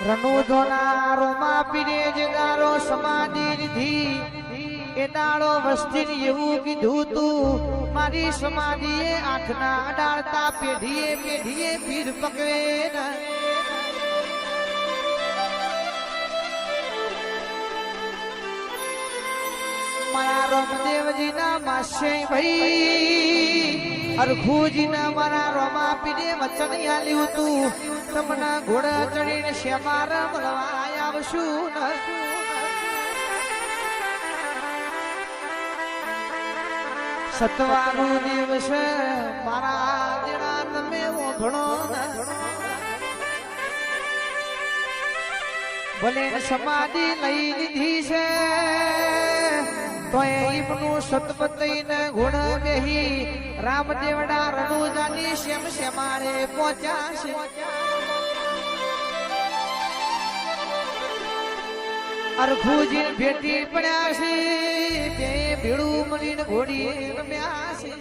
રણુધોના રોમા પીરે જગારો સમાધિ રીધી એ દાડો વસ્તી એવું કીધું તું, મારી સમાધિએ આંખના અડાડતા પેઢીએ પેઢીએ પીર પકવે ના. મારા રોમદેવજીના માસે ભાઈ. અરખુજીના મારા રોમા પીડે વચન આલ્યું તું તમને ઘોડા ચડીને શ્યામાર મળવા આવશું ને. સતવારો દિવસ મારા દેણા તમે ઓઘણો ભલે સમાધિ લઈ લીધી છે. તો એમનું સતપતિને ગુણ બેહી રામદેવડા રણુજાની શ્યામ શ્યામારે પહોંચ્યા છે. અરખુજી ભેટી પડ્યા છે. બે ભીડું મળીને ઘોડી રમ્યા છે.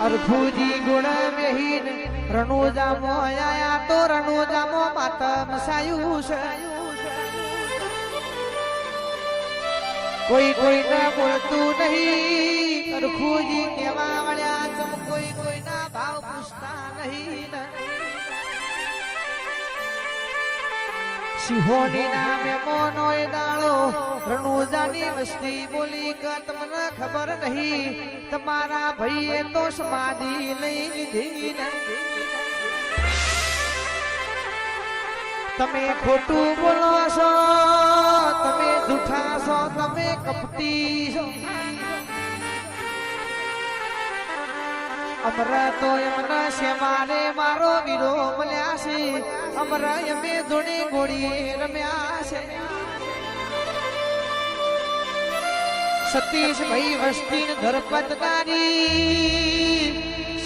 અરખુજી ગુણ મેહીન રણુજામો આયા તો રણુજામો માતમ સાયું છે. કોઈ કોઈ ના બોલતું નહીં અરખુજી કેવા વળ્યા તમ કોઈ કોઈ ના ભાવ પૂછતા નહીં ને. સિંહોની નામે મોનો એ દાળો, રણુજાની વસ્તી બોલી કે તમને ખબર નહીં તમારા ભાઈએ તો સમાધિ લઈ લીધી ને. તમે ખોટું બોલો છો, તમે જૂઠા તમે કપટી છો. અમરા તો એમના છે મારે વીરો મળ્યા છે. અમરા એમે જોડે ગોળી રમ્યા છે. સતીશ ભાઈ વસ્તી ધરપતનારી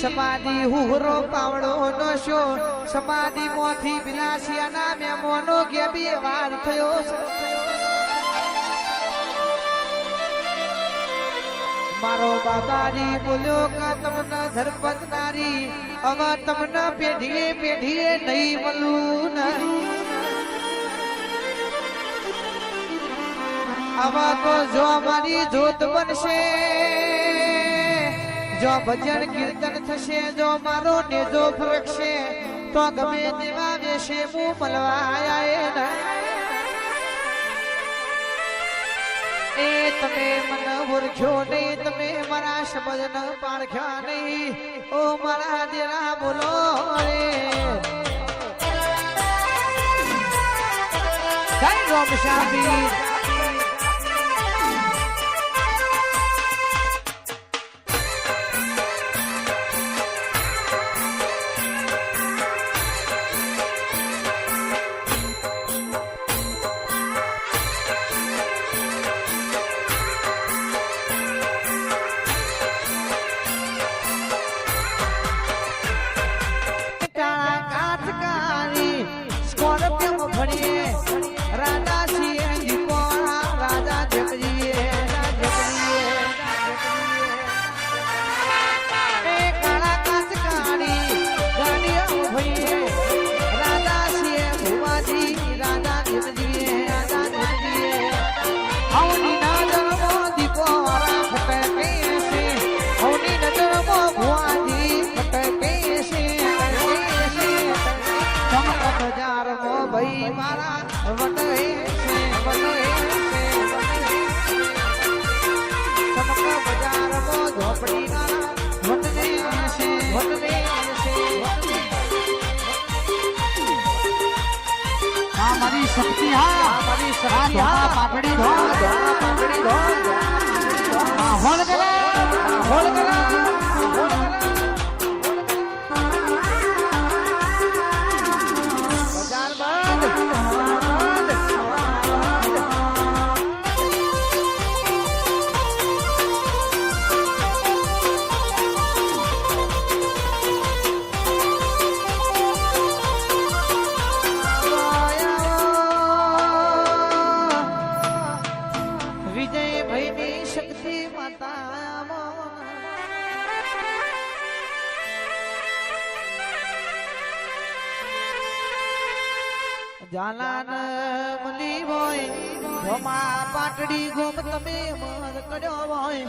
સમાધિ હુહરો પાવડો નશો સમાધિ મોથી વિલાસિયા નામે મોનો કે બે વાર થયો. મારો બાબાજી બોલ્યો કે તમને ધરપતનારી હવે તમને પેઢીએ પેઢીએ નહીં મળું આવા તો જો મારી જોત બનશે, જો ભજન કીર્તન થશે જો મારો નેજો ફરકશે તો ગમે તેવા વેશે હું મળવા ને. એ તમે મન ઓળખ્યો નહીં, તમે મારા શબ્દ ન પાડખ્યા નહીં. ઓ મારા દેરા બોલો રે. જય રોમ શાબી શક્તિ હા. મારી આ ધોળ ધોળા. પાઘડી ધોળ. હોળ કરે હોળ કરા જાલાન મલી હોય ધોમા પાટડી ગોમ તમે મર કર્યો હોય.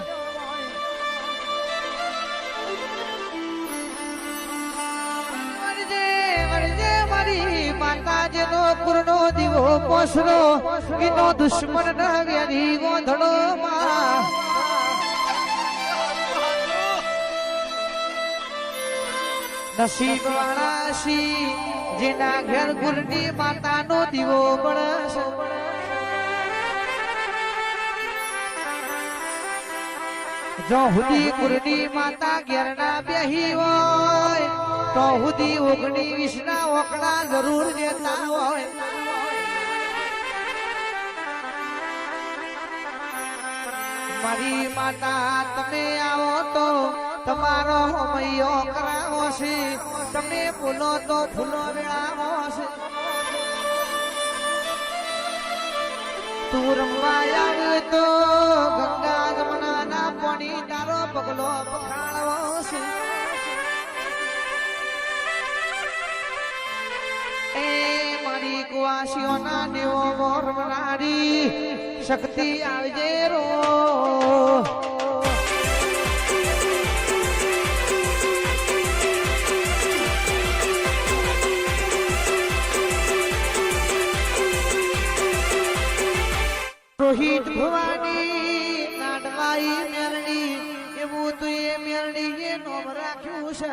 મારી માતા જેનો પૂર્ણો દીવો પોસરો એનો દુશ્મન ન વ્યારી ગોંધળો માં. નસીબ વાળા જેના ઘેર ગુરની માતાનો દીવો બળશે જો હુદી ગુરની માતા ઘેરના બેહી હોય, તો હુદી ઓગણી વીસના ઓકડા જરૂર દેતા હોય. મારી માતા તમે આવો તો તમારો મૈયો કરાવો છે તમે બોલો તો ફૂલો વેળાવો છે તું રમવા તો ગંગા જમનાના પાણી તારો પગલો પખાળવો છે એ મારી કુવાસીઓના દેવો મોર મનારી શક્તિ આવજે રો રોહિત ભવાની નાટવાઈ મેરણી એવું તું એ મેરણી એ નોમ રાખ્યું છે.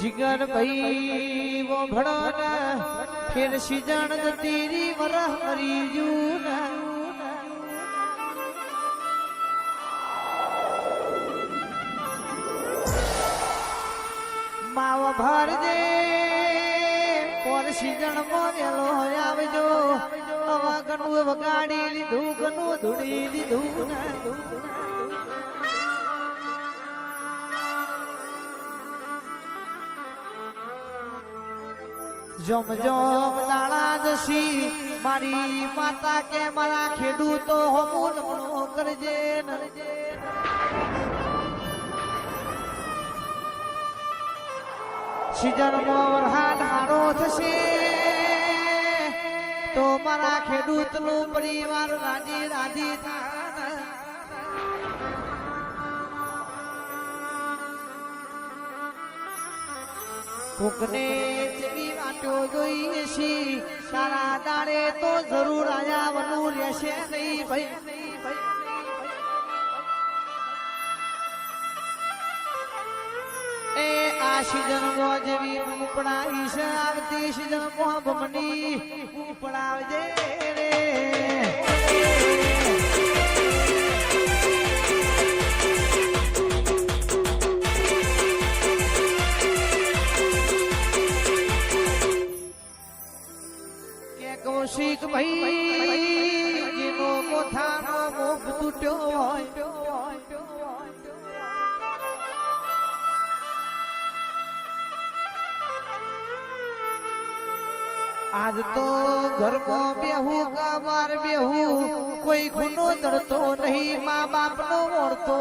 જીગર ભાઈ વો ભણોના, ફેર સિજણ તેરી વરહ હરી જૂના. માવ ભરજે પોર સીજણમાં વેલો આવજો. અવા ગનું વગાડી લીધું ગનું ધૂણી લીધું. જમ જમ દાણા જસી મારી માતા કે મારા ખેડૂતો હોમું કરજે નરજે. સિઝનમાં વરસાદ હારો થશે તો મારા ખેડૂતનું પરિવાર રાજી રાજી કોકને જેવી વાટો જોઈએ છી સારા દાડે તો જરૂર આયા વનું રહેશે નહીં ભાઈ. એ જન્મો જેવી ઉપડા ઈશ આવતી જન્મો બમની ઉપડાવજે રે આજ તો ઘરમાં બેહું કામાર બેહું, કોઈ ગુનો ચડતો નહીં મા બાપ નો ઓળતો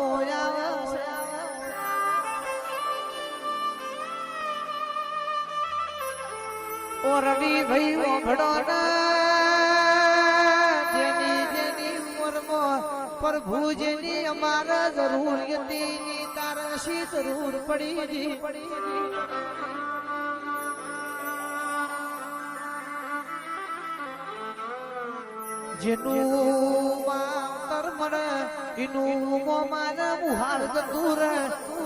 ઓ ભાઈ ઓઘડો જેની જેની ઉંમરમાં પ્રભુ જેની અમારે જરૂર હતી તારા શી જરૂર પડી પડી જેનું માતર મરે એનું મોમાન મુહાર જતું રે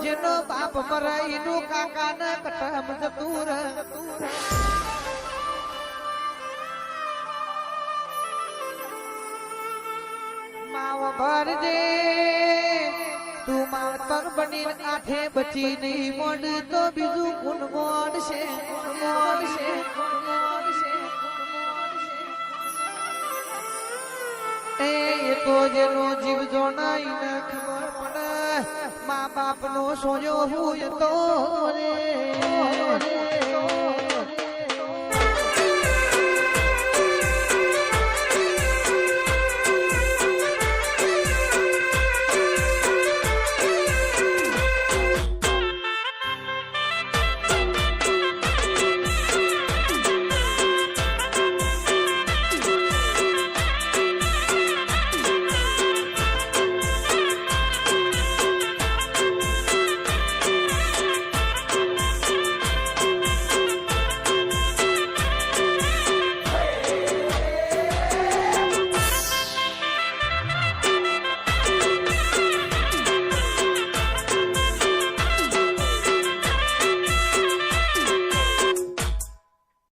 જેનો બાપ મરે એનું કાકા ને કટમ જતું રે તું માવતર બની આઠે બચી નહીં મોડ તો બીજું કોણ મોડ છે. તો જેનો જીવ જોનાઈ ન ખબર પડે. મા બાપ નો સોજો હું તો રે